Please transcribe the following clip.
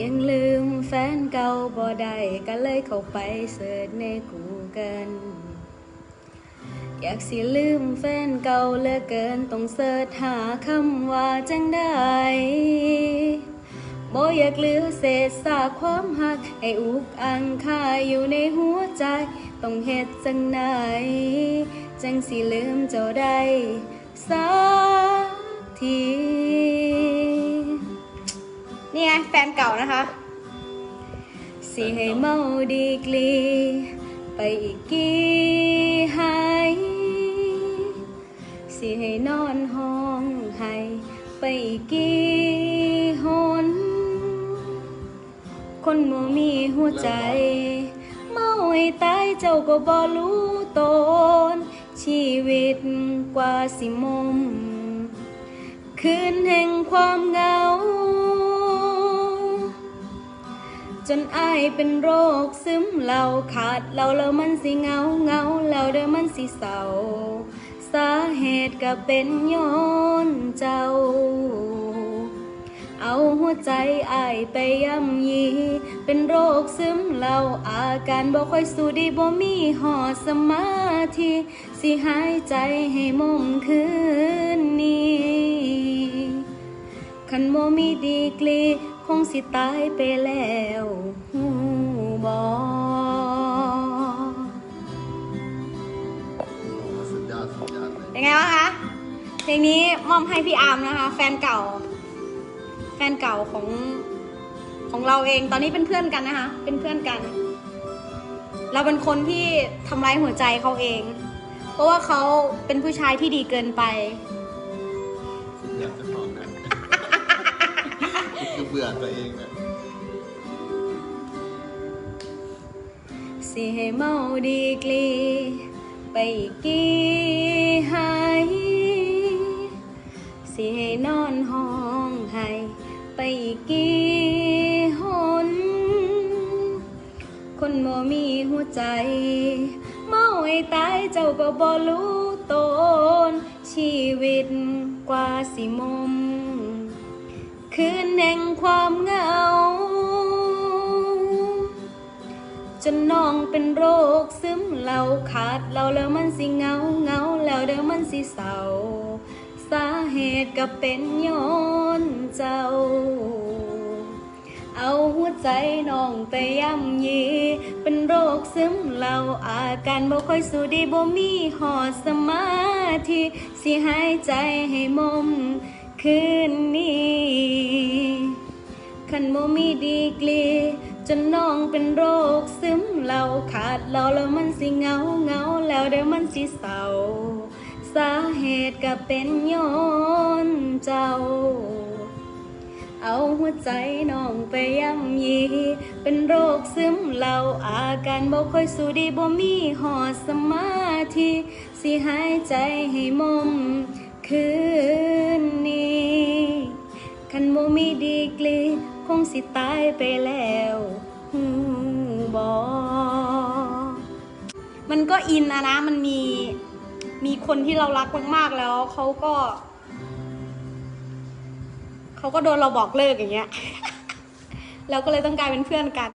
ยังลืมแฟนเก่าบ่ได้ก็เลยเข้าไปเสิร์ชใน Google อยากสิลืมแฟนเก่าเหลือเกินต้องเสิร์ชหาคำว่าจังได้บ่อยากลือเศษซากความหัก ให้อุกอังคาอยู่ในหัวใจ ต้องเฮ็ดจังไหน จังสิลืมเจ้าได้สักที นี่ไงแฟนเก่านะคะ สิให้เมาดีกลี ไปอีกกี่หายสิให้นอนห้องให้ไปอีกกี่หนคนบ่มีหัวใจ เมาให้ตายเจ้าก็บ่รู้ตน ชีวิตกว่าสิมุมคืนแห่งความเหงา จนอายเป็นโรคซึมเราขาดเราแล้วมันสิเงาเงาแล้วเด้อมันสิเศร้าสาเหตุก็เป็นย้อนเจ้า เอาหัวใจอายไปย่ำยี เป็นโรคซึมเราอาการบ่ค่อยสู้ดีบ่มีหอดสมาธิสิหายใจให้มุมคืนนี้คันโมมีดีกรี สิตายไปแล้วหูบอโอ้สุดยอดสุดยอดเลยเป็นไงบ้างคะ เพลงนี้มอบให้พี่อาร์มนะคะ แฟนเก่า แฟนเก่าของของเราเองตอนนี้เป็นเพื่อนกันนะคะ เป็นเพื่อนกัน เราเป็นคนที่ทำร้ายหัวใจเขาเอง เพราะว่าเขาเป็นผู้ชายที่ดีเกินไป อยากจะบอกนะคือ เบื่อตัวเองนะสิให้เมาดีกรีไปกี่หายสิให้นอนห้องให้ไปกกี่หน คนบ่มีหัวใจ เมาให้ตายเจ้าก็บ่รู้ตนชีวิตกว่าสิมุม คืนแห่งความเหงา จนน้องเป็นโรคซึมเราขาดเราแล้วมันสิเหงาเหงาแล้วเดี๋ยวมันสิเศร้า สาเหตุก็เป็นย้อนเจ้า เอาหัวใจน้องไปย่ำยี เป็นโรคซึมเราอาการบ่ค่อยสู้ดีบ่มีหอดสมาธิสิหายใจให้มมคืนนี้ คันโมมีดีกรีจนน้องเป็นโรคซึมเราขาดเราแล้วมันสิเงาเงาแล้วเดี๋ยวมันสิเศร้าสาเหตุก็เป็นย้อนเจ้า เอาหัวใจน้องไปย่ำยี เป็นโรคซึมเราอาการบ่ค่อยสู้ดีบ่มีหอดสมาธิสิหายใจให้มมคืนนี้ คันโมมีดีกรี งสิตายไปแล้วบอมันก็อินนะนะ มันมีมีคนที่เรารักมากๆแล้วเขาก็เขาก็โดนเราบอกเลิกอย่างเงี้ย เราก็เลยต้องกลายเป็นเพื่อนกัน